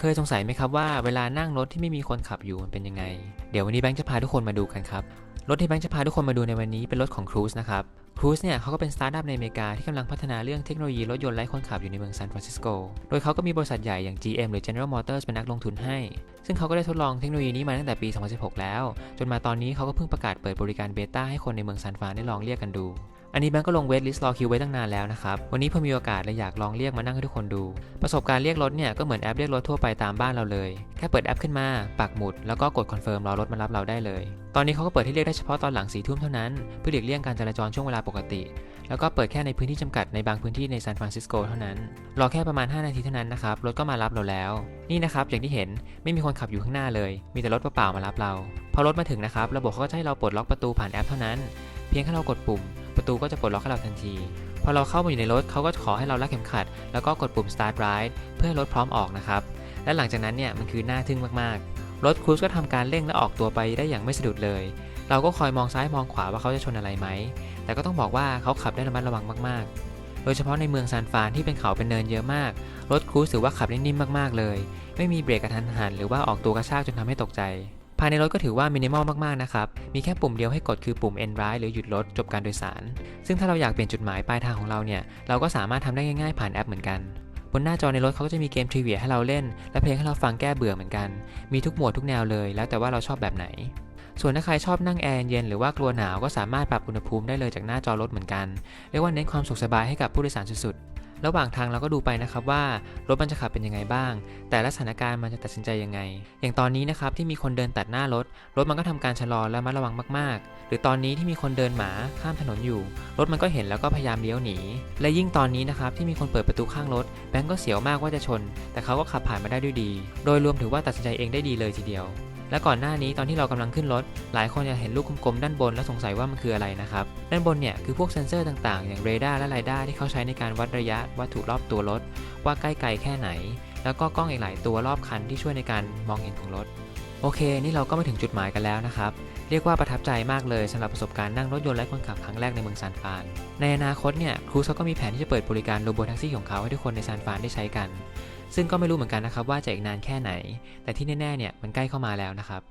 เคยสงสัยไหมครับว่าเวลานั่งรถที่ไม่มีคนขับอยู่มันเป็นยังไง เดี๋ยววันนี้แบงค์จะพาทุกคนมาดูกันครับ รถที่แบงค์จะพาทุกคนมาดูในวันนี้เป็นรถของ Cruise นะครับ Cruise เนี่ยเขาก็เป็นสตาร์ทอัพในอเมริกาที่กำลังพัฒนาเรื่องเทคโนโลยีรถยนต์ไร้คนขับอยู่ในเมืองซานฟรานซิสโก โดยเขาก็มีบริษัทใหญ่อย่าง GM หรือ General Motors เป็นนักลงทุนให้ ซึ่งเขาก็ได้ทดลองเทคโนโลยีนี้มาตั้งแต่ปี 2016 แล้ว จนมาตอนนี้เขาก็เพิ่งประกาศเปิดบริการเบต้าให้คนในเมืองซานฟรานได้ลองเรียกกันดู อันนี้แบงก์ก็ลงเวทลิสต์รอคิวไว้ตั้งนานแล้วนะครับ วันนี้พอมีโอกาสเลยอยากลองเรียกมานั่งให้ทุกคนดู ประสบการณ์เรียกรถเนี่ยก็เหมือนแอปเรียกรถทั่วไปตามบ้านเราเลย แค่เปิดแอปขึ้นมา ปักหมุด แล้วก็กดคอนเฟิร์มรอรถมารับเราได้เลย ตอนนี้เขาก็เปิดให้เรียกได้เฉพาะตอนหลังสี่ทุ่มเท่านั้น เพื่อหลีกเลี่ยงการจราจรช่วงเวลาปกติ แล้วก็เปิดแค่ในพื้นที่จำกัดในบางพื้นที่ในซานฟรานซิสโกเท่านั้น รอแค่ประมาณ 5 นาทีเท่านั้นนะครับ รถก็มารับเราแล้ว นี่นะครับอย่างที่เห็นไม่มีคนขับอยู่ข้างหน้าเลย มีแต่รถเปล่าๆมารับเรา พอรถมาถึงนะครับ ระบบเขาก็จะให้เราปลดล็อกประตูผ่านแอปเท่านั้น เพียงแค่เรากดปุ่ม ประตูก็จะปลดล็อกให้เราทันที พอเราเข้ามาอยู่ในรถเขาก็ขอให้เราลักเข็มขัด แล้วก็กดปุ่ม start ride เพื่อให้รถพร้อมออกนะครับ และหลังจากนั้นเนี่ยมันคือน่าทึ่งมากๆ รถครูซก็ทำการเร่งและออกตัวไปได้อย่างไม่สะดุดเลย เราก็คอยมองซ้ายมองขวาว่าเขาจะชนอะไรไหม แต่ก็ต้องบอกว่าเขาขับได้ระมัดระวังมาก ๆโดยเฉพาะในเมืองซานฟรานที่เป็นเขาเป็นเนินเยอะมาก รถครูซถือว่าขับได้นิ่มมากๆเลย ไม่มีเบรกกระทันหันหรือว่าออกตัวกระชากจนทำให้ตกใจ ภายในรถก็ถือว่ามินิมอลมากๆนะครับ มีแค่ปุ่มเดียวให้กดคือปุ่ม end right หรือหยุดรถจบการโดยสาร ซึ่งถ้าเราอยากเปลี่ยนจุดหมายปลายทางของเราเนี่ย เราก็สามารถทำได้ง่ายๆผ่านแอปเหมือนกันบนหน้าจอในรถเขาก็จะมีเกมทริเวียให้เราเล่น และเพลงให้เราฟังแก้เบื่อเหมือนกัน มีทุกหมวดทุกแนวเลย แล้วแต่ว่าเราชอบแบบไหน ส่วนถ้าใครชอบนั่งแอร์เย็นหรือว่ากลัวหนาวก็สามารถปรับอุณหภูมิได้เลยจากหน้าจอรถเหมือนกัน เรียกว่าเน้นความสุขสบายให้กับผู้โดยสารสุดๆ ระหว่างทางเราก็ดูไปนะครับว่ารถมันจะขับเป็นยังไงบ้าง แต่ละสถานการณ์มันจะตัดสินใจยังไง อย่างตอนนี้นะครับที่มีคนเดินตัดหน้ารถ รถมันก็ทำการชะลอและระมัดระวังมาก ๆ หรือตอนนี้ที่มีคนเดินหมาข้ามถนนอยู่ รถมันก็เห็นแล้วก็พยายามเลี้ยวหนี และยิ่งตอนนี้นะครับที่มีคนเปิดประตูข้างรถแบงก์ก็เสียวมากว่าจะชน แต่เขาก็ขับผ่านมาได้ด้วยดี โดยรวมถือว่าตัดสินใจเองได้ดีเลยทีเดียว และก่อนหน้านี้ตอนที่เรากำลังขึ้นรถ หลายคนจะเห็นลูกกลมๆด้านบนแล้วสงสัยว่ามันคืออะไรนะครับ ด้านบนเนี่ยคือพวกเซ็นเซอร์ต่างๆ อย่างเรดาร์และไลด้าที่เขาใช้ในการวัดระยะวัตถุรอบตัวรถ ว่าใกล้ไกลแค่ไหน แล้วก็กล้องอีกหลายตัวรอบคันที่ช่วยในการมองเห็นของรถ โอเค นี่เราก็มาถึงจุดหมายกันแล้วนะครับ เรียกว่าประทับใจมากเลยสำหรับประสบการณ์นั่งรถยนต์ไร้คนขับครั้งแรกในเมืองซานฟราน ในอนาคตเนี่ยครูซเขาก็มีแผนที่จะเปิดบริการโรบอทแท็กซี่ของเขาให้ทุกคนในซานฟรานได้ใช้กัน ซึ่งก็ไม่รู้เหมือนกันนะครับว่าจะอีกนานแค่ไหน แต่ที่แน่ๆเนี่ยมันใกล้เข้ามาแล้วนะครับ